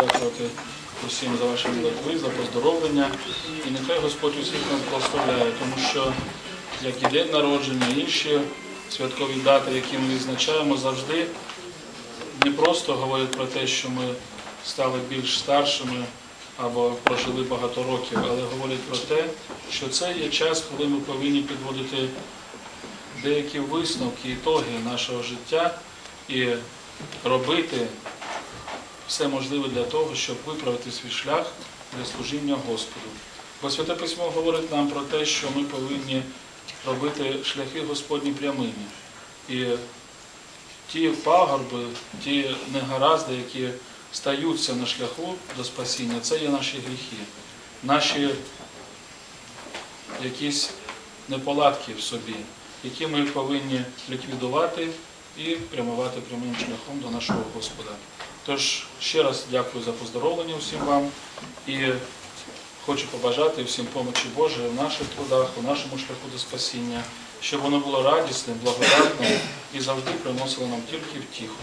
Дякувати усім за ваші молитви, за поздоровлення. І нехай Господь усіх нам благословляє, тому що як і день народження, інші святкові дати, які ми відзначаємо, завжди не просто говорять про те, що ми стали більш старшими або прожили багато років, але говорять про те, що це є час, коли ми повинні підводити деякі висновки, ітоги нашого життя і робити все можливе для того, щоб виправити свій шлях для служіння Господу. Бо Святе Письмо говорить нам про те, що ми повинні робити шляхи Господні прямими. І ті пагорби, ті негаразди, які стаються на шляху до спасіння, це є наші гріхи, наші якісь неполадки в собі, які ми повинні ліквідувати і прямувати прямим шляхом до нашого Господа. Тож ще раз дякую за поздоровлення усім вам і хочу побажати всім помочі Божої в наших трудах, у нашому шляху до спасіння, щоб воно було радісним, благодатним і завжди приносило нам тільки втіху.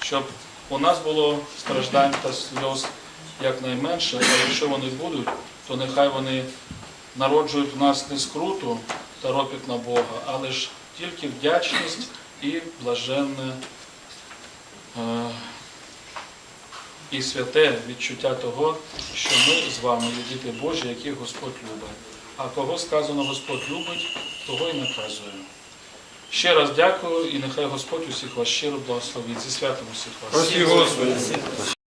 Щоб у нас було страждань та сльоз якнайменше, а якщо вони будуть, то нехай вони народжують в нас не скруту та ропіт на Бога, але ж тільки вдячність і блаженне. І святе відчуття того, що ми з вами є діти Божі, яких Господь любить. А кого сказано Господь любить, того і наказує. Ще раз дякую і нехай Господь усіх вас щиро благословить. Зі святом усіх вас. Прості Господи.